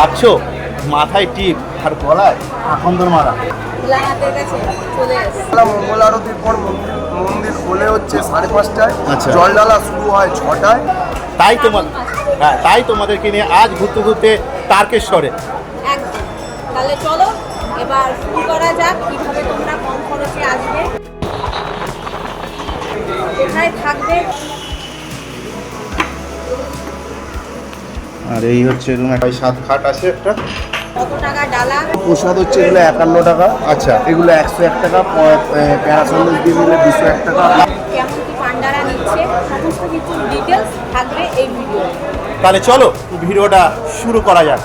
খাচ্ছ? মাথায় টিপ। আর গলায় আকন্দর মারা মঙ্গল আরতির পর মন্দির মন্দির খোলে হচ্ছে সাড়ে পাঁচটায়। আচ্ছা। জল ঢালা শুরু হয় ছটায়। তাই তোমার হ্যাঁ তাই তোমাদেরকে নিয়ে আজ ঘুরতে ঘুরতে তারকেশ্বরে। তাহলে চলো এবার শুরু করা যাক কীভাবে তোমরা কম খরচে আসবে। কোথায় থাকবে? আর এই হচ্ছে রুম একটা সাত খাট আছে একটা। প্রসাদ হচ্ছে এগুলো একান্ন টাকা। আচ্ছা এগুলো একশো এক টাকা প্যারাসন্দেশ দিয়ে দিলে দুশো এক টাকা। তাহলে চলো ভিডিওটা শুরু করা যাক।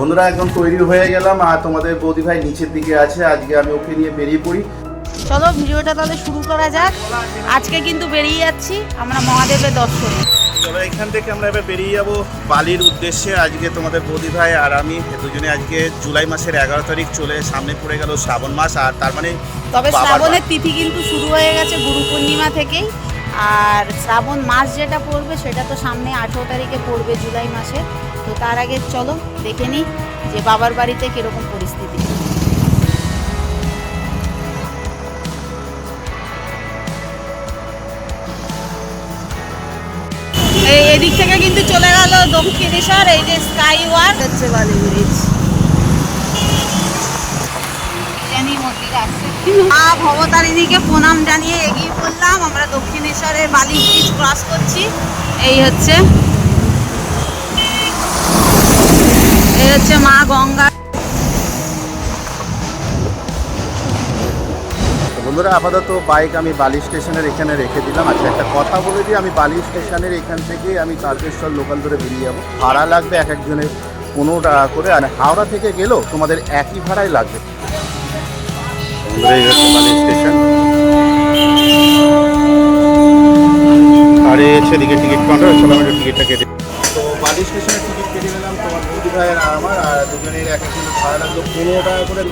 বন্ধুরা একদম তৈরি হয়ে গেলাম আর তোমাদের বৌদি ভাই নিচের দিকে আছে। আজকে আমি ওকে নিয়ে বেরিয়ে পড়ি। চলো ভিডিওটা তাহলে শুরু করা যাক। আজকে কিন্তু বেরিয়ে যাচ্ছি আমরা মহাদেবের দর্শনে। চলো এখান থেকে আমরা এবার বেরিয়ে যাব বালির উদ্দেশ্যে। আজকে তোমাদের বৌদি ভাই আর আমি দুজনে আজকে জুলাই মাসের এগারো তারিখ চলে সামনে পড়ে গেল শ্রাবণ মাস। আর তার মানে তবে শ্রাবণের তিথি কিন্তু শুরু হয়ে গেছে গুরু পূর্ণিমা থেকেই। আর শ্রাবণ মাস যেটা পড়বে সেটা তো সামনে আঠেরো তারিখে পড়বে জুলাই মাসে তো তার আগে চলো দেখে নিই যে বাবার বাড়িতে কীরকম পরিস্থিতি। এই এদিক থেকে কিন্তু চলে গেল দক্ষিণেশ্বর এই যে স্কাই ওয়াক। হচ্ছে বালি ব্রিজ। মা ভবতারিণীকে প্রণাম জানিয়ে এগিয়ে পড়লাম। আমরা দক্ষিণেশ্বরের বালি ব্রিজ ক্রস করছি। এই হচ্ছে এই হচ্ছে মা গঙ্গা। বন্ধুরা, আপাতত বাইক আমি বালি স্টেশনের এখানে রেখে দিলাম। আচ্ছা একটা কথা বলে দিই, আমি বালি স্টেশনের এখান থেকে আমি তারকেশ্বর লোকাল ধরে বেরিয়ে যাব। ভাড়া লাগবে এক একজনের পনেরো টাকা করে, আর হাওড়া থেকে গেলেও তোমাদের একই ভাড়াই লাগবে। বালি স্টেশন। আর এই টিকিট কাউন্টার চলো টিকিটটা কেটে বালি স্টেশনের টিকিট কেটে নিলাম, তোমার বৌদি ভাইয়ের আর আমার, আর দুজনের এক একজনের ভাড়া লাগল পনেরো টাকা করে।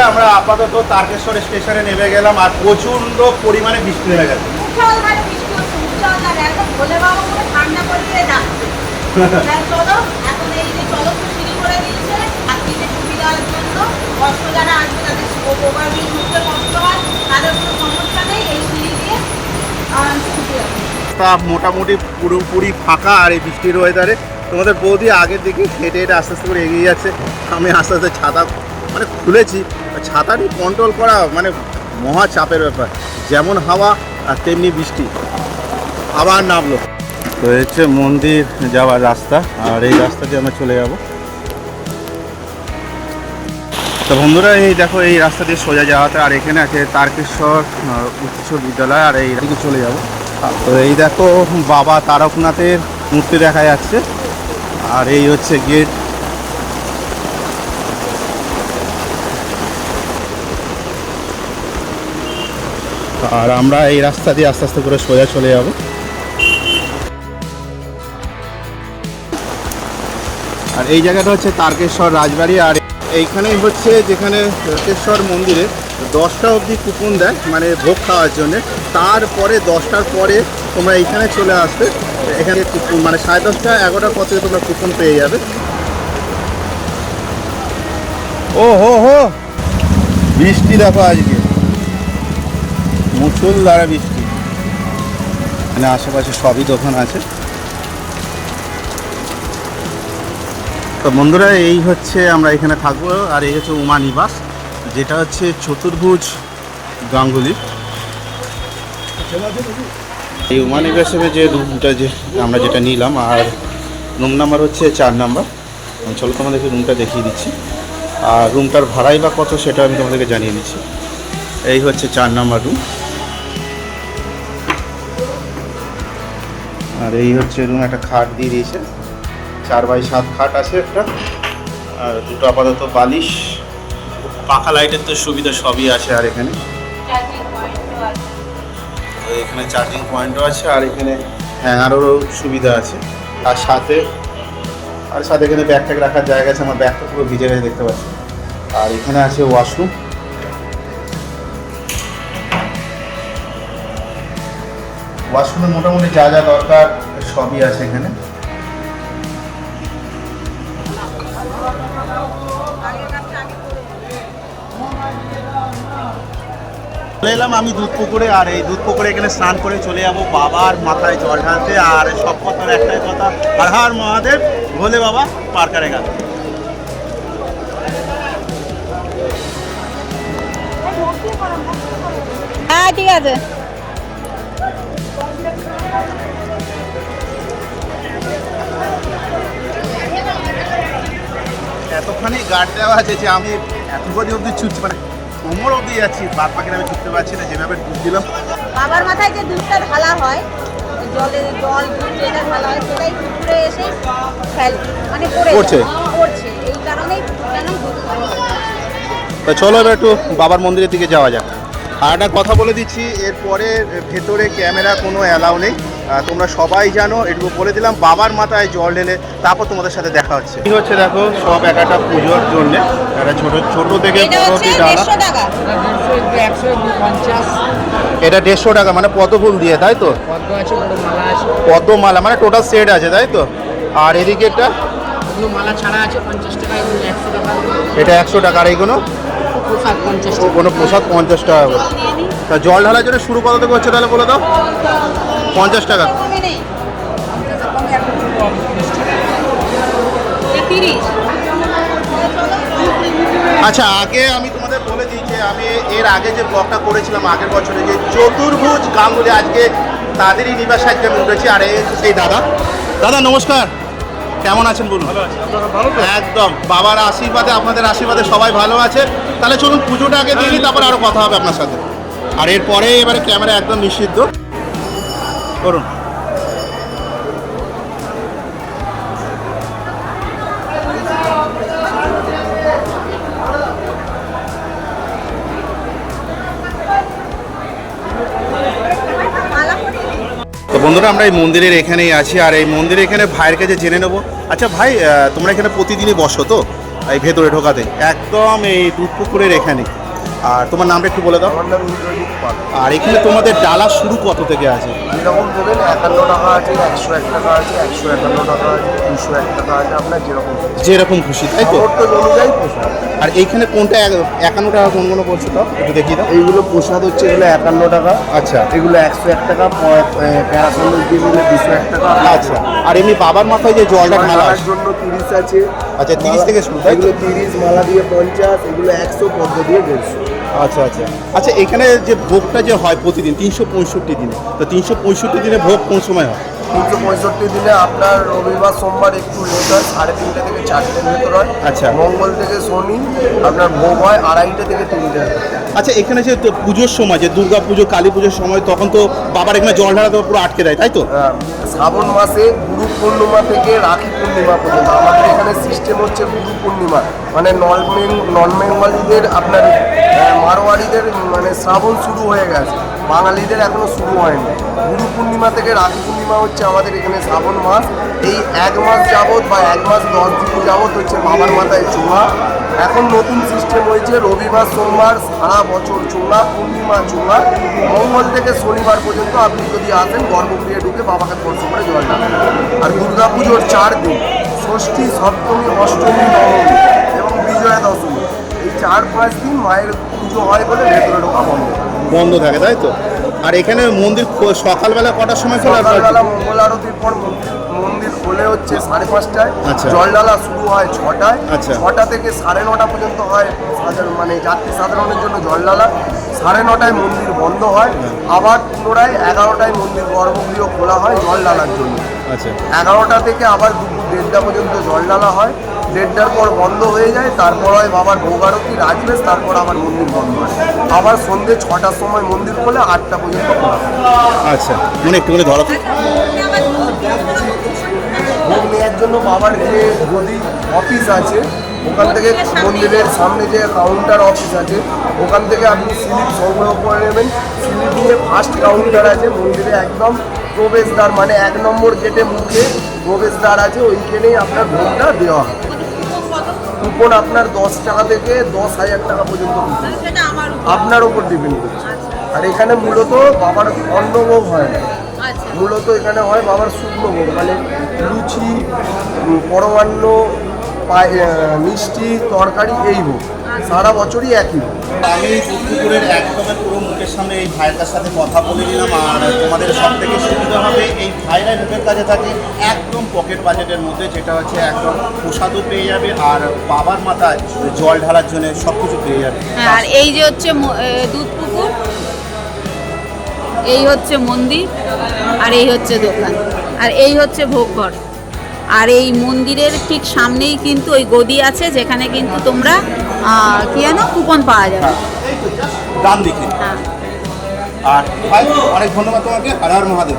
আমরা আপাতত তারকেশ্বর স্টেশনে নেমে গেলাম আর প্রচণ্ড পরিমাণে বৃষ্টি হয়ে গেছে। মোটামুটি পুরোপুরি ফাঁকা আর এই বৃষ্টির ওয়েদারে তোমাদের বৌদি আগের দিকে হেঁটে হেঁটে আস্তে আস্তে করে এগিয়ে যাচ্ছে। আমি আস্তে আস্তে ছাতা মানে খুলেছি। ছাতাটি কন্ট্রোল করা মানে মহা চাপের ব্যাপার। যেমন হাওয়া আর তেমনি বৃষ্টি। আবার নামলো। তো হচ্ছে মন্দির যাওয়ার রাস্তা, আর এই রাস্তা দিয়ে আমরা চলে যাব। তো বন্ধুরা, এই দেখো, এই রাস্তা দিয়ে সোজা যাওয়াতে আর এখানে আছে তারকেশ্বর উচ্চ বিদ্যালয়, আর এই দিকে চলে যাব। তো এই দেখো, বাবা তারকনাথের মূর্তি দেখা যাচ্ছে। আর এই হচ্ছে গেট। আর আমরা এই রাস্তা দিয়ে আস্তে আস্তে করে সোজা চলে যাব। আর এই জায়গাটা হচ্ছে তারকেশ্বর রাজবাড়ি, আর এইখানেই হচ্ছে যেখানে তারকেশ্বর মন্দিরে দশটা অবধি কুপন দেয় মানে ভোগ খাওয়ার জন্য। তারপরে দশটার পরে তোমরা এইখানে চলে আসবে। এখানে কুপন মানে সাড়ে দশটা এগারোটার পর থেকে তোমরা কুপন পেয়ে যাবে। ও, হো হো! বৃষ্টি দেখো আজকে। মুসুল দ্বারা বৃষ্টি। মানে আশেপাশে সবই দোকান আছে। তো বন্ধুরা, এই হচ্ছে আমরা এখানে থাকব, আর এই হচ্ছে উমা নিবাস, যেটা হচ্ছে চতুর্ভুজ গাঙ্গুলি এই উমা নিবাসের যে রুমটা যে আমরা যেটা নিলাম, আর রুম নাম্বার হচ্ছে চার নাম্বার। চলো তোমাদেরকে রুমটা দেখিয়ে দিচ্ছি। আর রুমটার ভাড়াই বা কত, সেটা আমি তোমাদেরকে জানিয়ে দিচ্ছি। এই হচ্ছে চার নাম্বার রুম। আর এই হচ্ছে রুম একটা খাট দিয়ে দিয়েছে। চার বাই সাত খাট আছে একটা। আর দুটো আপাতত বালিশ। পাখা লাইটের তো সুবিধা সবই আছে আর এখানে। চার্জিং পয়েন্টও আছে। এখানে চার্জিং পয়েন্টও আছে আর এখানে হ্যাঙ্গারও সুবিধা আছে। আর সাথে আর সাথে এখানে ব্যাগ ট্যাগ রাখার জায়গা আছে। আমার ব্যাগটা পুরো ভিজে গেছে দেখতে পাচ্ছি আর এখানে আছে ওয়াশরুম ওয়াশরুমে মোটামুটি যা যা দরকার সবই আছে এখানে। চলে এলাম আমি দুধ পুকুরে আর এই দুধ পুকুরে এখানে স্নান করে চলে যাব বাবার মাথায় জল ঢালতে আর সব কথার একটাই কথা আর হার মহাদেব ভোলে বাবা পার করে গেল হ্যাঁ ঠিক আছে। এতখানি গার্ড দেওয়া আছে যে আমি এতখানি অবধি ছুটছি মানে কোমর অবধি যাচ্ছি বাদ বাকিটা আমি ছুটতে পারছি না যেভাবে ডুব দিলাম। বাবার মাথায় যে দুধটা ঢালা হয় জলে জল দুধ যেটা ঢালা হয় সেটাই পুকুরে এসে ফেল মানে পড়ে পড়ছে? পড়ছে। এই কারণেই কেন দুধ তো চলো এবার একটু বাবার মন্দিরের দিকে যাওয়া যাক। আর একটা কথা বলে দিচ্ছি এরপরে ভেতরে ক্যামেরা কোনো অ্যালাউ নেই। তোমরা সবাই জানো এটুকু বলে দিলাম বাবার মাথায় জল ঢেলে তারপর তোমাদের সাথে দেখা হচ্ছে। কি হচ্ছে দেখো সব এক একটা পুজোর জন্য একটা ছোট ছোট থেকে এটা বড় ডালা? দেড়শো টাকা। এটা দেড়শো টাকা মানে পদ্ম ফুল দিয়ে তাই তো? পদ্ম মালা পদ্মমালা মানে টোটাল সেট আছে তাই তো? আর এদিকে একটা? মালা ছাড়া আছে পঞ্চাশ টাকা এগুলো একশো টাকা এটা একশো টাকা আর এইগুলো? কোনো প্রসাদ পঞ্চাশ টাকা করে। তা জল ঢালার জন্য শুরু কত থেকে হচ্ছে তাহলে বলে দাও? পঞ্চাশ টাকা। আচ্ছা আগে আমি তোমাদের বলে দিই যে আমি এর আগে যে ব্লগটা করেছিলাম আগের বছরে যে চতুর্ভুজ গাঙ্গুলি আজকে তাদেরই নিবাস আজকে আমি উঠেছি আর এই সেই দাদা। দাদা নমস্কার। কেমন আছেন বলুন? একদম। বাবার আশীর্বাদে আপনাদের আশীর্বাদে সবাই ভালো আছে। তাহলে চলুন পুজোটা আগে দিয়ে তারপর আরও কথা হবে আপনার সাথে। আর এরপরে এবারে ক্যামেরা একদম নিষিদ্ধ। করুন। তো বন্ধুরা, আমরা এই মন্দিরের এখানেই আছি, আর এই মন্দিরের এখানে ভাইয়ের কাছে জেনে নেব। আচ্ছা ভাই তোমরা এখানে প্রতিদিনই বসো তো? এই ভেতরে ঢোকাতে। একদম এই দুধ পুকুরের এখানে। আর তোমার নামটা একটু বলে দাও। আমার নাম ইন্দ্রজিৎ পাল। আর এখানে তোমাদের ডালা শুরু কত থেকে আছে? যেরকম দেবেন একান্ন টাকা আছে একশো এক টাকা আছে একশো একান্ন টাকা আছে দুশো এক টাকা আছে আপনার যেরকম যেরকম খুশি তাই তো? সামর্থ্য অনুযায়ী আর এইখানে কোনটা এক- একান্ন টাকা কোন কোনো পড়ছে তো একটু দেখিয়ে দাও। এইগুলো প্রসাদ হচ্ছে এগুলো একান্ন টাকা। আচ্ছা। এগুলো একশো এক টাকা প্যারাসন্ডেল দিয়ে দুশো এক টাকা। আচ্ছা। আর এমনি বাবার মাথায় যে জলটা ঢালা মালার আছে, জন্য তিরিশ আছে। আচ্ছা, 30 থেকে শুরু, তাই তো? এগুলো তিরিশ মালা দিয়ে পঞ্চাশ এগুলো একশো পদ্ম দিয়ে দেড়শো। আচ্ছা আচ্ছা। আচ্ছা এখানে যে ভোগটা যে হয় প্রতিদিন তিনশো পঁয়ষট্টি দিনে তো তিনশো পঁয়ষট্টি দিনে ভোগ কোন সময় হয়? তিনশো পঁয়ষট্টি দিনে আপনার রবিবার সোমবার একটু লেট হয় সাড়ে তিনটে থেকে চারটের ভেতর হয়। আচ্ছা। মঙ্গল থেকে শনি আপনার ভোগ হয় আড়াইটে থেকে তিনটে। আচ্ছা এখানে যে পুজোর সময় যে দুর্গা পুজো কালী পুজোর সময় তখন তো বাবার এখানে জল ঢালা তো পুরো আটকে দেয় তাই তো? হ্যাঁ, শ্রাবণ মাসে গুরু পূর্ণিমা থেকে রাখি পূর্ণিমা পর্যন্ত। আমাদের এখানে সিস্টেম হচ্ছে গুরু পূর্ণিমা। মানে নন নন বেঙ্গলিদের আপনার মারোয়ারিদের মানে শ্রাবণ শুরু হয়ে গেছে। বাঙালিদের এখনও শুরু হয়নি। গুরু পূর্ণিমা থেকে রাখি পূর্ণিমা হচ্ছে আমাদের এখানে শ্রাবণ মাস। এই এক মাস যাবৎ বা এক মাস দশ দিন যাবত হচ্ছে বাবার মাথায় চুঙা এখন নতুন সিস্টেম হয়েছে রবিবার সোমবার সারা বছর চুঙা পূর্ণিমা চুঙা মঙ্গল থেকে শনিবার পর্যন্ত আপনি যদি আসেন গর্ভগৃহে ঢুকে বাবাকে স্পর্শ করে জল ঢালেন আর দুর্গা পুজোর চার দিন ষষ্ঠী সপ্তমী অষ্টমী নবমী এবং বিজয়া দশমী। এই চার পাঁচ দিন মায়ের পুজো হয় বলে ভেতরে ঢোকা বন্ধ। বন্ধ থাকে তাই তো? আর এখানে মন্দির সকালবেলা কটার সময় খোলা? সকালবেলা মঙ্গল আরতির পর মন্দির খোলে হচ্ছে সাড়ে পাঁচটায়। আচ্ছা। জল ঢালা শুরু হয় ছটায়। আচ্ছা। ছটা থেকে সাড়ে নটা পর্যন্ত হয় সাধারণ মানে যাত্রী সাধারণের জন্য জল ঢালা সাড়ে নটায় মন্দির বন্ধ হয়। আবার পুনরায় এগারোটায় মন্দির গর্ভগৃহ খোলা হয় জল ঢালার জন্য। আচ্ছা। এগারোটা থেকে আবার দুপুর দেড়টা পর্যন্ত জল ঢালা হয়। দেড়টার পর বন্ধ হয়ে যায়। তারপর হয় বাবার ভোগারতি রাজবেশ তারপর আবার মন্দির বন্ধ হয়। আবার সন্ধ্যে ছটার সময় মন্দির খোলে আটটা পর্যন্ত খোলা হয়। আচ্ছা। মানে একটুখানি ধরো। জন্য বাবার যে গদি অফিস আছে ওখান থেকে মন্দিরের সামনে যে কাউন্টার অফিস আছে ওখান থেকে আপনি স্লিপ সংগ্রহ করে নেবেন। স্লিপ নিয়ে ফার্স্ট কাউন্টার আছে মন্দিরে একদম প্রবেশদ্বার মানে এক নম্বর গেটে মুখে প্রবেশদ্বার আছে ওইখানেই আপনার ভোগটা দেওয়া হয় কুপন আপনার দশ টাকা থেকে দশ হাজার টাকা পর্যন্ত। আপনার ওপর ডিপেন্ড করছে। আর এখানে মূলত বাবার অন্নভোগ হয় না। মূলত এখানে হয় বাবার শুকনো ভোগ মানে লুচি পরমান্ন মিষ্টি তরকারি এই ভোগ। সারা বছরই একই আমি দুর্গাপুরের একদমের পুরো মুখের সামনে এই ভাইয়ের সাথে কথা বলে নিলাম আর তোমাদের সব থেকে সুবিধা হবে এই ভাইরা মুখের কাছে থাকে একদম পকেট বাজেটের মধ্যে যেটা হচ্ছে একদম প্রসাদও পেয়ে যাবে আর বাবার মাথায় জল ঢালার জন্য সব কিছু পেয়ে যাবে। হ্যাঁ, আর এই যে হচ্ছে দুধ পুকুর এই হচ্ছে মন্দির আর এই হচ্ছে দোকান। আর এই হচ্ছে ভোগঘর আর এই মন্দিরের ঠিক সামনেই কিন্তু ওই গদি আছে যেখানে কিন্তু তোমরা কি যেন কুপন পাওয়া যাবে। ডান দিকে। হ্যাঁ। আর অনেক ধন্যবাদ তোমাকে। আর আর মহাদেব।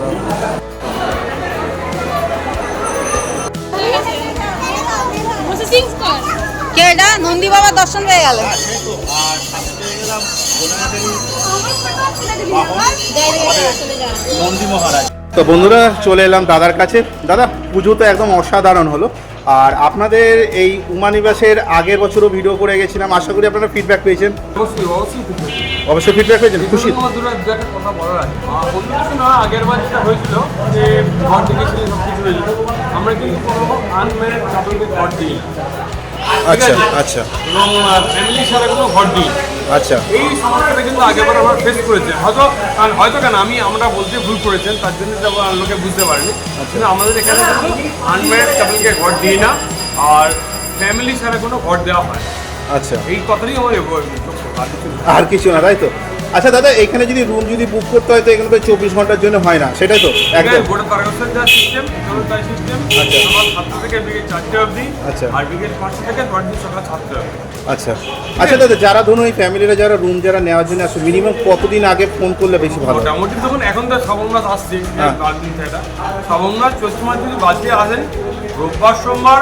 কে এটা? নন্দী বাবার দর্শন পেয়ে গেল। নন্দী মহারাজ তো বন্ধুরা চলে এলাম দাদার কাছে। দাদা পুজো তো একদম অসাধারণ হলো। আর আপনাদের এই উমানিবাসের আগের বছরও ভিডিও করে গেছিলাম। আশা করি আপনারা ফিডব্যাক পেয়েছেন। অবশ্যই ফিডব্যাক পেয়েছেন? খুশি? আগের বার যেটা হয়েছিল যে ঘর আমরা কিন্তু ঘর দিই আচ্ছা আচ্ছা। এবং ফ্যামিলি ছাড়া কোনো ঘর নেই আচ্ছা। এই সমস্যাটা কিন্তু আগেবার আমরা ফেস করেছেন হয়তো কারণ হয়তো কেন আমি আমরা বলতে ভুল করেছেন তার জন্য লোকে বুঝতে পারেনি। কিন্তু আমাদের এখানে আনম্যারিড কাপলকে ঘর দিই না আর ফ্যামিলি ছাড়া কোনো ঘর দেওয়া হয়। আচ্ছা। এই কথাটাই আমার। আর কিছু না তাই তো? আচ্ছা দাদা এখানে যদি রুম যদি বুক করতে হয় তো এখানে তো চব্বিশ ঘণ্টার জন্য হয় না সেটাই তো একদম গোটা যা সিস্টেম তাই সিস্টেম আচ্ছা। সকাল সাতটা থেকে বিকেল চারটে অবধি আচ্ছা। আর বিকেল পাঁচটা থেকে সকাল সাতটা অবধি আচ্ছা আচ্ছা দাদা যারা ধরুন ওই ফ্যামিলিরা যারা রুম যারা নেওয়ার জন্য আসবে মিনিমাম কতদিন আগে ফোন করলে বেশি ভালো? মোটামুটি দেখুন এখন তো শ্রাবণ মাস আসছে হ্যাঁ। দিন থেকে শ্রাবণ মাস চৈত্র মাস যদি বাঁচিয়ে আসেন রোববার সোমবার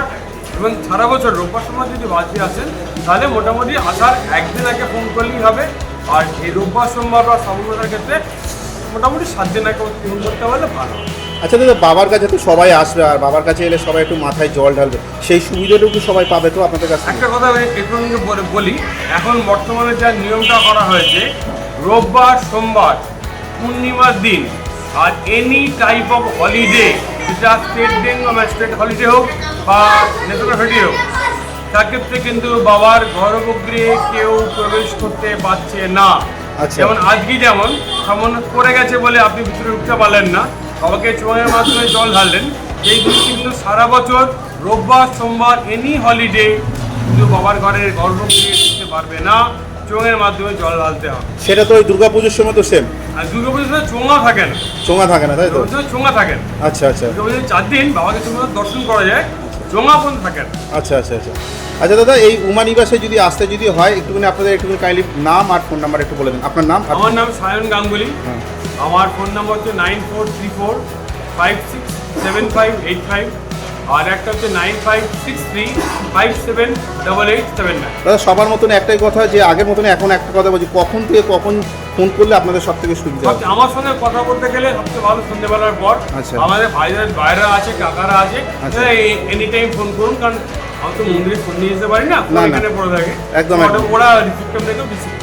এবং সারা বছর রোববার সোমবার যদি বাঁচিয়ে আসেন তাহলে মোটামুটি আসার একদিন আগে ফোন করলেই হবে আর এই রোববার সোমবার বা মাসের ক্ষেত্রে মোটামুটি সাত দিন আগে ফোন করতে পারলে ভালো। আচ্ছা দাদা বাবার কাছে তো সবাই আসবে আর বাবার কাছে এলে সবাই একটু মাথায় জল ঢালবে। সেই সুবিধাটুকু সবাই পাবে তো আপনাদের কাছে একটা কথা আমি একটু বলে- এখন বর্তমানে যা নিয়মটা করা হয়েছে রোববার সোমবার পূর্ণিমার দিন আর এনি টাইপ অফ হলিডে যেটা স্টেট ব্যাংক বা স্টেট হলিডে হোক বা ন্যাশনাল হলিডে হোক তার ক্ষেত্রে কিন্তু বাবার গর্ভগৃহে কেউ প্রবেশ করতে পারছে না। আচ্ছা। যেমন আজকে যেমন সামান্য পড়ে গেছে বলে আপনি ভিতরে ঢুকতে পারলেন না বাবাকে চোঙের মাধ্যমে জল ঢাললেন এই দিনটি কিন্তু সারা বছর রোববার সোমবার এনি হলিডে কিন্তু বাবার ঘরের গর্ভগৃহে ঢুকতে পারবে না চোঙের মাধ্যমে জল ঢালতে হবে। সেটা তো ওই দুর্গাপুজোর সময় তো সেম আর দুর্গাপুজোর সময় চোঙা থাকে না। চোঙা থাকে না তাই তো? চোঙা থাকে না। আচ্ছা আচ্ছা। দুর্গাপুজোর চার দিন বাবাকে দর্শন করা যায় পর্যন্ত থাকে না আচ্ছা আচ্ছা আচ্ছা। আচ্ছা দাদা এই উমানিবাসে যদি আসতে যদি হয় একটুখানি আপনাদের একটুখানি কাইন্ডলি নাম আর ফোন নাম্বার একটু বলে দিন। আপনার নাম আমার নাম সায়ন গাঙ্গুলি। হ্যাঁ। আমার ফোন নাম্বার হচ্ছে nine four three four five six seven five eight five আর একটা হচ্ছে nine five six three five seven double eight seven nine দাদা সবার মতন একটাই কথা যে আগের মতন এখন একটা কথা বলছি। কখন থেকে কখন ফোন করলে আপনাদের সব থেকে সুবিধা হবে আমার সঙ্গে কথা বলতে গেলে সবচেয়ে ভালো সন্ধ্যেবেলার পর আচ্ছা। আমাদের ভাইদের বাইরে আছে কাকারা আছে আচ্ছা। এনি টাইম ফোন করুন কারণ আমি তো মন্দিরে ফোন নিয়ে যেতে পারি না। এখানে পড়ে থাকে একদম, ওরা- থেকে রিসিভ করে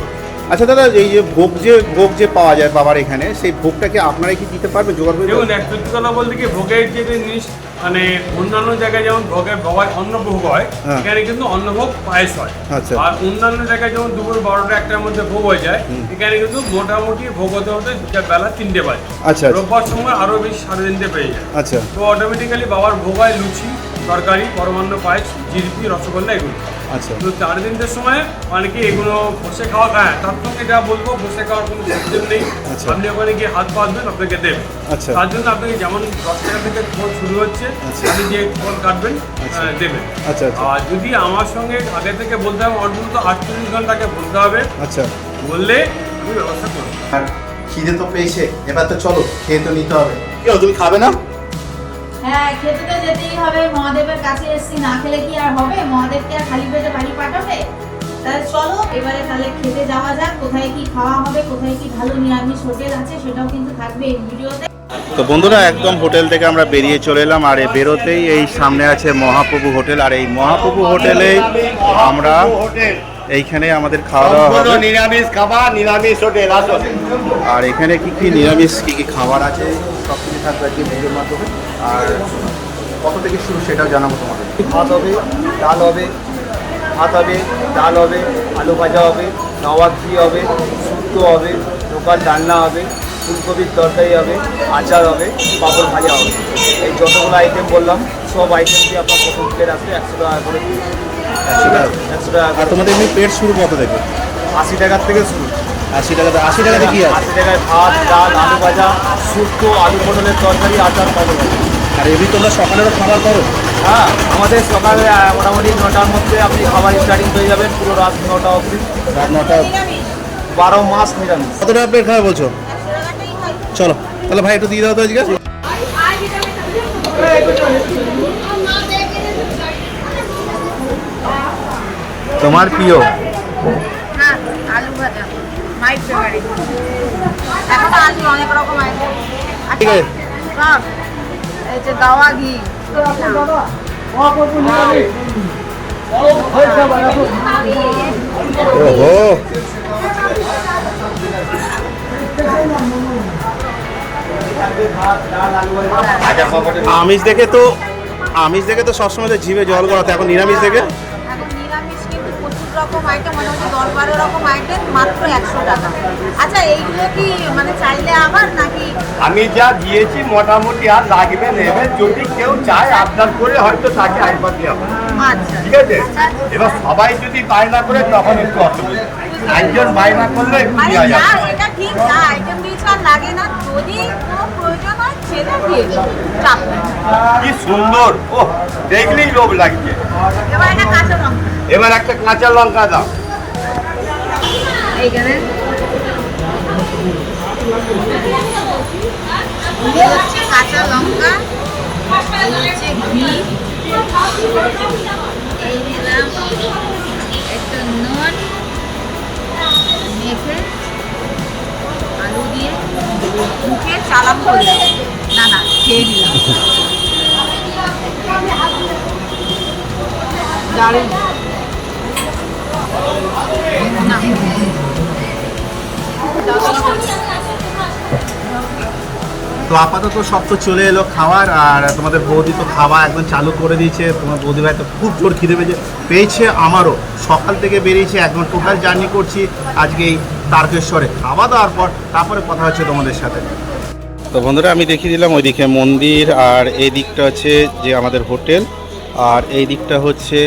আচ্ছা দাদা এই যে ভোগ যে ভোগ যে পাওয়া যায় বাবার এখানে সেই ভোগটা কি আপনারাই কি দিতে পারবেন? জোগাড় করে দেখুন? এক সত্যি কথা বলতে কি ভোগের যে জিনিস মানে অন্যান্য জায়গায় যেমন ভোগের ভোগের অন্নভোগ হয় হ্যাঁ। এখানে কিন্তু অন্নভোগ পায়েস হয়। আচ্ছা। আর অন্যান্য জায়গায় যেমন দুপুর বারোটা একটার মধ্যে ভোগ হয়ে যায় এখানে কিন্তু মোটামুটি ভোগ হতে হতে বেলা তিনটে বাজে। আচ্ছা আচ্ছা। রোববার সময় আরও বেশি সাড়ে তিনটে পেয়ে যায়। আচ্ছা। তো অটোমেটিক্যালি বাবার ভোগ হয় লুচি তরকারি পরমান্ন পায়েস জিলিপি রসগোল্লা এগুলো। আচ্ছা। তো চার দিনদের সময় মানে কি এগুলো বসে খাওয়া হ্যাঁ তার সঙ্গে যা বলব বসে খাওয়ার কোনো সিস্টেম নেই। আচ্ছা। আপনি ওখানে গিয়ে হাত পাতবেন আপনাকে দেবে আচ্ছা। তার জন্য আপনাকে যেমন দশ টাকা থেকে ফোন শুরু হচ্ছে আচ্ছা। আপনি যে ফোন কাটবেন আচ্ছা। দেবেন। আচ্ছা আচ্ছা। আর যদি আমার সঙ্গে আগে থেকে বলতে হবে অন্তত আটচল্লিশ ঘন্টাকে বলতে হবে। আচ্ছা। বললে আমি ব্যবস্থা করব। খিদে তো পেয়েছে এবার তো চলো খেয়ে তো নিতে হবে। কেউ তুমি খাবে না? হ্যাঁ খেতে তো যেতেই হবে। মহাদেবের কাছে এসেছি, না খেলে কি আর হবে? মহাদেবকে আর খালি পেটে বাড়ি পাঠাবে? তাহলে চলো, এবারে তাহলে খেতে যাওয়া যাক, কোথায় কি খাওয়া হবে, কোথায় কি ভালো নিরামিষ হোটেল আছে, সেটাও কিন্তু থাকবে এই ভিডিওতে। তো বন্ধুরা, একদম হোটেল থেকে আমরা বেরিয়ে চলে এলাম, আর বেরোতেই এই সামনে আছে মহাপ্রভু হোটেল, আর এই মহাপ্রভু হোটেলে আমরা এইখানে আমাদের খাওয়া দাওয়া হবে। নিরামিষ খাবার নিরামিষ হোটেল আসুন। আর এখানে কি কি নিরামিষ কি কি খাবার আছে সব কিছু থাকবে আজকে ভিডিওর মাধ্যমে। আর কত থেকে শুরু সেটাও জানাব তোমাদের। ভাত হবে ডাল হবে ভাত হবে ডাল হবে আলু ভাজা হবে নওয়াজ ঘি হবে শুক্তো হবে লোকাল ডালনা হবে ফুলকপির তরকারি হবে আচার হবে পাঁপড় ভাজা হবে। এই যতগুলো আইটেম বললাম সব আইটেম দিয়ে আপনার প্রথম প্লেট আসবে একশো টাকা করে একশো টাকা আর তোমাদের এমনি পেট শুরু কত থেকে? আশি টাকার থেকে শুরু। আশি টাকাতে আশি টাকাতে কি আছে? আশি টাকায় ভাত ডাল আলু ভাজা শুক্তো আলু পটলের তরকারি আচার পাবো আর এমনি তোমরা সকালেরও খাবার করো? হ্যাঁ আমাদের সকালে মোটামুটি নটার মধ্যে আপনি খাবার স্টার্টিং হয়ে যাবেন পুরো রাত নটা অবধি। রাত নটা বারো মাস নিরামিষ। কত টাকা প্লেট খাবে বলছো? চলো তাহলে ভাই একটু দিয়ে দাও তো আজকে তোমার প্রিয় হ্যাঁ আলু ভাজা মাই ফেভারিট এখন আলু অনেক রকম প্রিয় ঠিক আছে। সব এই যে দাওয়া ঘি। ওহো। আমিষ দেখে তো আমিষ দেখে তো সবসময় তো জিভে জল গড়াতে এখন নিরামিষ দেখে রকম আইটেম মোটামুটি দশ বারো রকম আইটেম মাত্র একশো টাকা। আচ্ছা এইগুলো কি মানে চাইলে আবার নাকি আমি যা দিয়েছি মোটামুটি আর লাগবে নেবে যদি কেউ চায় আপনার করে হয়তো তাকে আইবার দেওয়া। হবে। আচ্ছা। ঠিক আছে? এবার সবাই যদি পায় না করে তখন একটু অসুবিধা। একজন বায়না করলে একটু দেওয়া যাবে এটা ঠিক যা আইটেম দিয়েছে আর লাগে না। যদি কোনো প্রয়োজন হয় সেটা দিয়ে কি সুন্দর। ও দেখলেই লোভ লাগছে। এবার এটা কাঁচা লঙ্কা। এবার একটা কাঁচা লঙ্কা দাও। এইখানে। এই হচ্ছে কাঁচা লঙ্কা। হচ্ছে ঘি। এই দিলাম মেখে আলু দিয়ে মুখে চালাম করলাম না না খেয়ে নিলাম। দারুণ। না। তো আপাতত সব তো চলে এলো খাওয়ার আর তোমাদের বৌদি তো খাওয়া একদম চালু করে দিয়েছে। তোমার বৌদি ভাই তো খুব জোর খিদে পেয়েছে পেয়েছে আমারও। সকাল থেকে বেরিয়েছে একদম টোটাল জার্নি করছি আজকে এই তারকেশ্বরে। খাওয়া দাওয়ার পর তারপরে কথা হচ্ছে তোমাদের সাথে। তো বন্ধুরা আমি দেখিয়ে দিলাম ওইদিকে মন্দির আর এই দিকটা হচ্ছে যে আমাদের হোটেল আর এই দিকটা হচ্ছে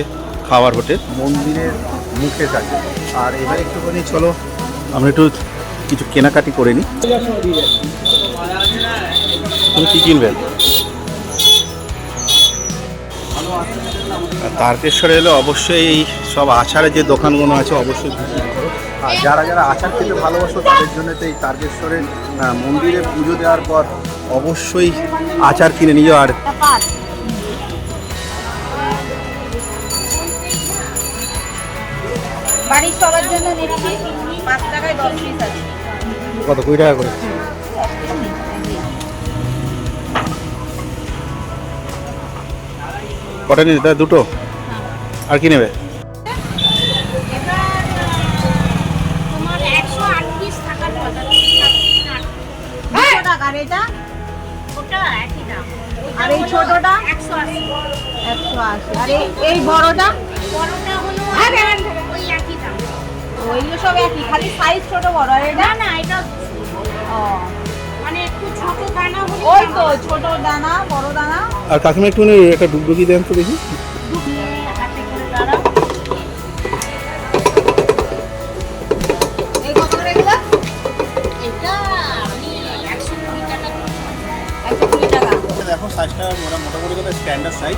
খাওয়ার হোটেল। মন্দিরের মুখের কাছে আর এবার একটুখানি চলো আমরা একটু কিছু কেনাকাটি করে নিই। তুমি কি কিনবেন? তারকেশ্বরে এলে অবশ্যই এই সব আচারের যে দোকানগুলো আছে অবশ্যই করো। আর যারা যারা আচার খেতে ভালোবাসো তাদের জন্য তো এই তারকেশ্বরে আহ, মন্দিরে পুজো দেওয়ার পর অবশ্যই আচার কিনে নিও। আর বাড়ির সবার জন্য নিচ্ছি। পাঁচ টাকায় দশ পিস আছে। কত? কুড়ি টাকা করে? কটা নিয়ে দাদা দুটো? আর কি নেবে? হ্যাঁ। আর একশো আর এই বড়টা? ওই ওইগুলো সব একই খালি সাইজ ছোট বড়। এটা? না এটা ও। ওই তো ছোট দানা বড় দানা। আর কাকিমা একটু একটা ডুগডুগি দেন তো দেখি। দেখো সাইজটা মোটা মোটামুটি স্ট্যান্ডার্ড সাইজ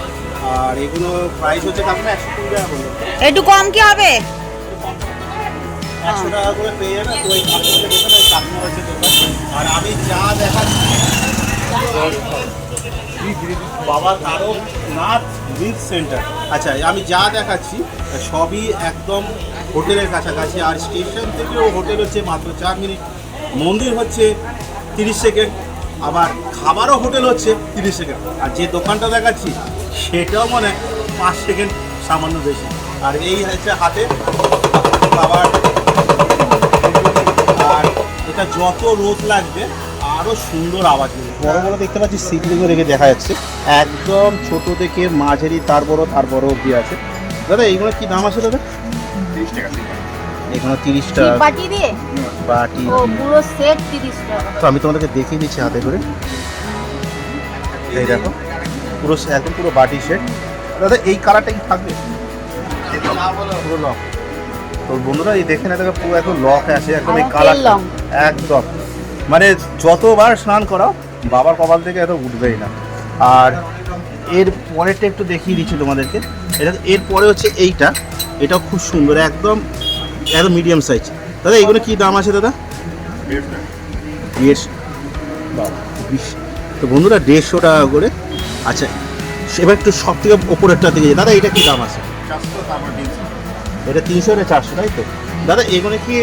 আর এগুলো প্রাইস হচ্ছে কাকিমা একশো কুড়ি টাকা করে। একটু কম কি হবে? একশো টাকা করে পেয়ে যাবে তো ওই আর আমি যা দেখাচ্ছি, বাবা তারক নাথ মিট সেন্টার। আচ্ছা আমি যা দেখাচ্ছি, সবই একদম হোটেলের কাছাকাছি, আর স্টেশন থেকেও হোটেল হচ্ছে মাত্র চার মিনিট। মন্দির হচ্ছে তিরিশ সেকেন্ড, আবার খাবারও হোটেল হচ্ছে তিরিশ সেকেন্ড। আর যে দোকানটা দেখাচ্ছি, সেটাও মানে পাঁচ সেকেন্ড সামান্য বেশি। আর এই হচ্ছে হাতে, বাবার এটা যত রোদ লাগবে আরও সুন্দর আওয়াজ হবে বড় বড় দেখতে পাচ্ছি সিটগুলো রেখে দেখা যাচ্ছে। একদম ছোট থেকে মাঝারি তার বড় তার বড় অব্দি আছে। দাদা এইগুলো কি দাম আছে দাদা? তিরিশ টাকা বাটি। দিয়ে? বাটি পুরো সেট তিরিশ টাকা। তো আমি তোমাদেরকে দেখিয়ে দিচ্ছি হাতে করে। এই দেখো পুরো একদম পুরো বাটি সেট। দাদা এই কালারটা কি থাকবে? পুরো লক তো বন্ধুরা এই দেখে না দেখো পুরো একদম লক আছে একদম এই কালার। একদম। মানে যতবার স্নান করাও বাবার কপাল থেকে এত উঠবেই না। আর এর পরেরটা একটু দেখিয়ে দিচ্ছি তোমাদেরকে। এটা এর পরে হচ্ছে এইটা। এটা খুব সুন্দর একদম একদম মিডিয়াম সাইজ দাদা এগুলো কি দাম আছে দাদা? দেড়শো। তো বন্ধুরা দেড়শো টাকা করে। আচ্ছা এবার একটু সব থেকে ওপরেরটা দিকে। দাদা এটা কি দাম আছে? এটা তিনশো এটা চারশো তাই তো? দাদা এগুলো কি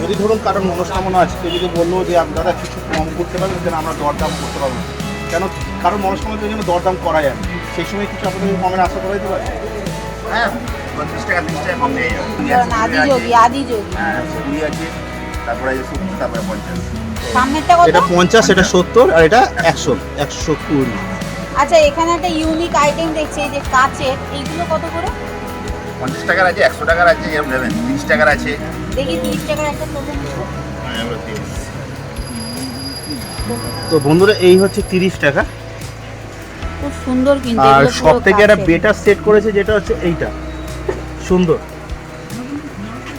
যদি ধরুন কারোর মনস্কামনা আছে কেউ যদি বলল যে আপ- দাদা কিছু কম করতে পারবেন? কেন আমরা দরদাম করতে পারব। কেন? কারোর মনস্কামনার জন্য দরদাম করা যায় সেই সময় কিছু আপনাদের কমের আশা করা যেতে পারে? হ্যাঁ পঞ্চাশ টাকা তিরিশ কম নিয়ে হ্যাঁ কুড়ি আছে। তারপরে তারপরে পঞ্চাশ। এটা পঞ্চাশ এটা সত্তর আর এটা একশো একশো কুড়ি। আচ্ছা এখানে একটা ইউনিক আইটেম দেখছি যে কাচের এইগুলো কত করে? পঞ্চাশ টাকার আছে একশো টাকার আছে যেরকম নেবেন। তিরিশ টাকার আছে। দেখি তিরিশ টাকার একটা প্রথম হ্যাঁ। তো বন্ধুরা এই হচ্ছে তিরিশ টাকা। খুব সুন্দর কিন্তু আর সব থেকে একটা বেটার সেট করেছে যেটা হচ্ছে এইটা। সুন্দর।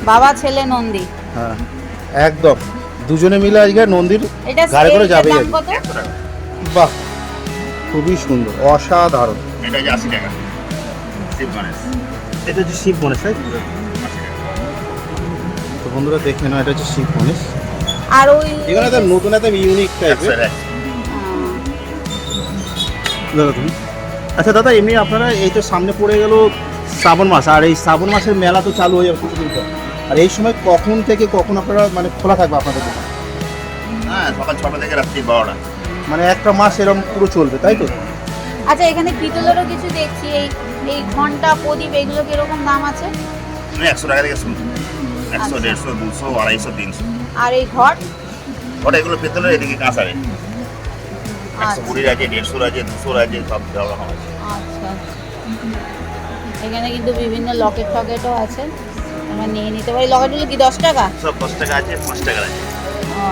বাবা ছেলে নন্দী। হ্যাঁ একদম। দুজনে মিলে আজকে নন্দীর গাড়ি করে যাবে বাহ খুবই সুন্দর অসাধারণ। এটা আশি টাকা। শিব গণেশ এটা হচ্ছে শিব গণেশ তাই বন্ধুরা দেখে নাও এটা হচ্ছে শিব গণেশ আর ওই এখানে একটা নতুন একটা ইউনিক টাইপের দাদা তুমি। আচ্ছা দাদা এমনি আপনারা এই তো সামনে পড়ে গেল শ্রাবণ মাস আর এই শ্রাবণ মাসের মেলা তো চালু হয়ে যাবে কিছুদিন পর। আর এই সময় কখন থেকে কখন আপনারা মানে খোলা থাকবে আপনাদের দোকান হ্যাঁ সকাল ছটা থেকে রাত্রি বারোটা। মানে একটা মাস এরকম পুরো চলবে তাই তো? আচ্ছা এখানে পিতলেরও কিছু দেখছি এই এই ঘণ্টা প্রদীপ এগুলো কীরকম দাম আছে? মানে একশো টাকা থেকে শুরু একশো আচ্ছা। দেড়শো দুশো আড়াইশো তিনশো। আর এই ঘট ওটা এগুলো পেতলের এদিকে কাঁসারে একশো আচ্ছা। কুড়ির আছে দেড়শোর আছে দুশোর আছে সব দেওয়া রকম আছে আচ্ছা। এখানে কিন্তু বিভিন্ন লকেট টকেটও আছে। আমরা নিয়ে নিতে পারি। লকেটগুলো কি দশ টাকা? সব দশ টাকা আছে পাঁচ টাকার আছে। ও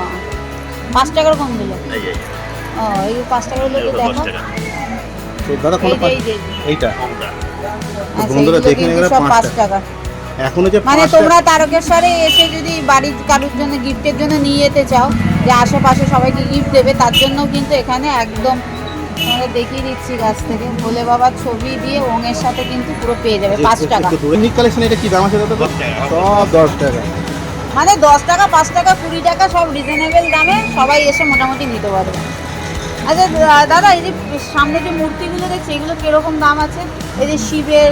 পাঁচ টাকার কোনগুলো? এই ও এই পাঁচ টাকারগুলো একটু দেখো। দাদা এই কোনো যে এই যে। এইটা? আচ্ছা বন্ধুরা এগুলো দেখে পাঁচ পাঁচ টাকা। এখনও যে মানে তোমরা তারকেশ্বরে এসে যদি বাড়ির কারোর জন্য গিফটের জন্য নিয়ে যেতে চাও যে আশেপাশে সবাইকে গিফট দেবে তার জন্য কিন্তু এখানে একদম তোমাদের দেখিয়ে দিচ্ছি গাছ থেকে। ভোলে বাবার ছবি দিয়ে ওঙের সাথে কিন্তু পুরো পেয়ে যাবে পাঁচ টাকা। ইউনিক কালেকশন এটা কি দাম আছে দাদা? সব দশ টাকা। মানে দশ টাকা পাঁচ টাকা কুড়ি টাকা সব রিজনেবল দামে সবাই এসে মোটামুটি নিতে পারবে। আচ্ছা দাদা এই যে সামনে যে মূর্তিগুলো দেখছি এগুলো কীরকম দাম আছে? এই যে শিবের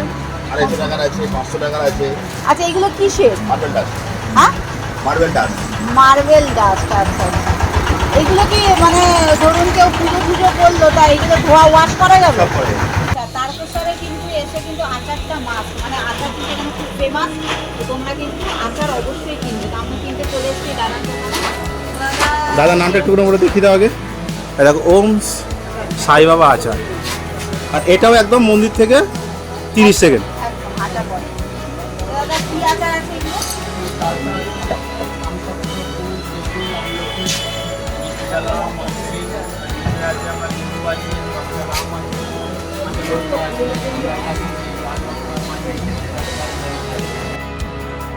আড়াইশো টাকার আছে পাঁচশো টাকার আছে। আচ্ছা এগুলো কিসের? মার্বেল ডাস্ট হ্যাঁ? মার্বেল ডাস্ট মার্বেল ডাস্ট আচ্ছা এগুলো কি মানে ধরুন কেউ পুজো পুজো করল তা এগুলো ধোয়া ওয়াশ করা যাবে? আচ্ছা, তারকেশ্বরে কিন্তু এসে কিন্তু আচারটা মাছ মানে আচার কিন্তু এখানে খুব ফেমাস তোমরা কিন্তু আচার অবশ্যই কিনবে। আমি কিনতে চলে এসেছি দাদার দোকানে। দাদা নামটা একটু করে দেখিয়ে দাও আগে। দেখো ওমস সাই বাবা আচার। আর এটাও একদম মন্দির থেকে তিরিশ সেকেন্ড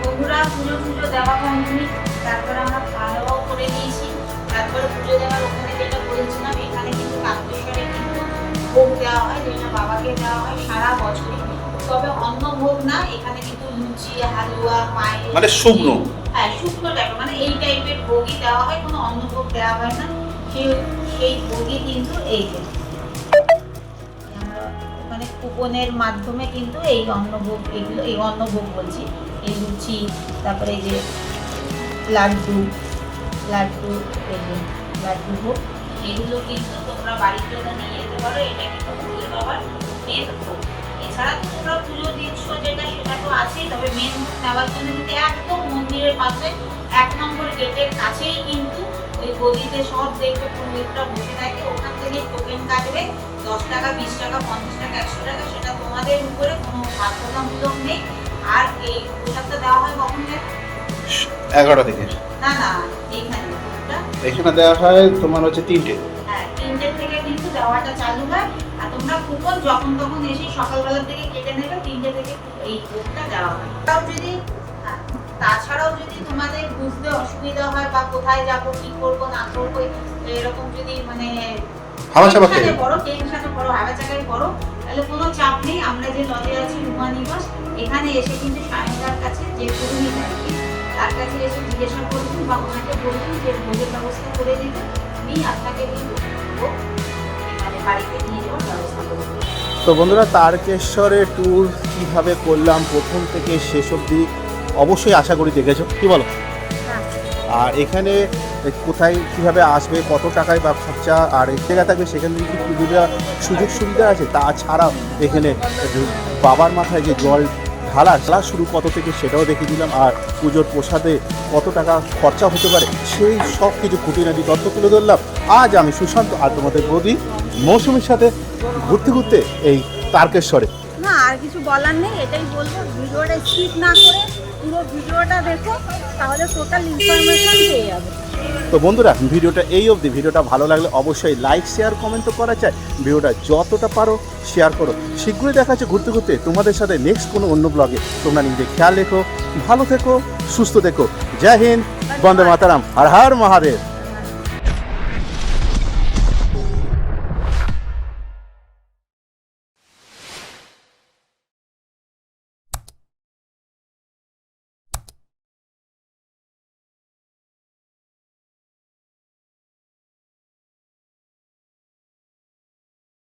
বন্ধুরা পুজো পুজো দেওয়া কমপ্লিট তারপরে আমরা খাওয়া দাওয়াও করে নিয়েছি। তারপরে পুজো দেওয়ার ওখানে যেটা বলেছিলাম এখানে কিন্তু কাকেশ্বরে কিন্তু ভোগ দেওয়া হয় যেটা বাবাকে দেওয়া হয় সারা বছরই। তবে অন্য ভোগ না এখানে কিন্তু লুচি হালুয়া পায়েস মানে শুকনো। হ্যাঁ শুকনো টাইপের মানে এই টাইপের ভোগই দেওয়া হয় কোনো অন্য ভোগ দেওয়া হয় না। সেই সেই ভোগই কিন্তু এই কুপনের মাধ্যমে কিন্তু এই অন্নভোগ, এগুলো, এই অন্নভোগ বলছি। এই লুচি, তারপরে এই যে লাড্ডু লাড্ডু, এই লাড্ডু ভোগ, এগুলো কিন্তু তোমরা বাড়ির জন্য নিয়ে যেতে পারো। এটা কিন্তু পুজো দেওয়ার মেন ভোগ। এছাড়া তোমরা পুজো দিচ্ছ যেটা, সেটা তো আছেই, তবে মেন ভোগ নেওয়ার জন্য কিন্তু একদম মন্দিরের পাশে, এক নম্বর গেটের কাছেই কিন্তু ওই গদিতে সব দেখবে পুরোহিতরা বসে থাকে। ওখান থেকে টোকেন কাটবে। দশ টাকা বিশ টাকা পঞ্চাশ টাকা একশো টাকা সেটা তোমাদের উপরে কোনো বাধ্যতামূলক নেই। আর এই প্রসাদটা দেওয়া হয় কখন এগারোটা থেকে। না না এইখানে এখানে দেওয়া হয় তোমার হচ্ছে তিনটে। হ্যাঁ তিনটে থেকে কিন্তু দেওয়াটা চালু হয়। আর তোমরা কুপন যখন তখন এসে সকালবেলা থেকে কেটে নেবে তিনটে থেকে এই ভোগটা দেওয়া হয়। তাও যদি হ্যাঁ, তাছাড়াও যদি তোমাদের বুঝতে অসুবিধা হয় বা কোথায় যাব কি করব না করব এরকম যদি মানে হাওয়া-চাপা টেনশনে খেয়ে। পড়ো টেনশনে পড়ো হাওয়া চাকায় পড়ো তাহলে কোনো চাপ নেই। আমরা যে লজে আছি রুমা নিবাস এখানে এসে কিন্তু সায়নদার কাছে যে পুরোহিত আর কি তার কাছে এসে জিজ্ঞাসা করবেন বা ওনাকে বলবেন যে ভোগের ব্যবস্থা করে দিতে উনি আপনাকে কিন্তু মানে বাড়িতে নিয়ে যাওয়ার ব্যবস্থা করে তো বন্ধুরা তারকেশ্বরের ট্যুর কীভাবে করলাম প্রথম থেকে শেষ অবধি অবশ্যই আশা করি দেখেছ। কি বলো? আর এখানে কোথায় কীভাবে আসবে, কত টাকায় বা খরচা আর এক জায়গা থাকবে সেখান থেকে কি পুজো সুযোগ সুবিধা আছে? তাছাড়াও এখানে বাবার মাথায় যে জল ঢালা ঢালা শুরু কত থেকে সেটাও দেখিয়ে দিলাম। আর পুজোর প্রসাদে কত টাকা খরচা হতে পারে সেই সব কিছু খুঁটিনাটি তথ্য তুলে ধরলাম। আজ আমি সুশান্ত আর তোমাদের বৌদি মৌসুমীর সাথে ঘুরতে ঘুরতে এই তারকেশ্বরে। না, আর কিছু বলার নেই, এটাই বলব, ভিডিওটা স্কিপ না করে পুরো ভিডিওটা দেখো তাহলে টোটাল ইনফরমেশন পেয়ে যাবে। তো বন্ধুরা ভিডিওটা এই অবধি। ভিডিওটা ভালো লাগলে অবশ্যই লাইক শেয়ার কমেন্ট তো করা চাই ভিডিওটা যতটা পারো শেয়ার করো। শীঘ্রই দেখা যাচ্ছে ঘুরতে ঘুরতে। তোমাদের সাথে নেক্সট কোনো অন্য ব্লগে তোমরা নিজেদের খেয়াল রেখো ভালো থেকো সুস্থ থেকো। জয় হিন্দ বন্দে মাতারাম। হর হর মহাদেব।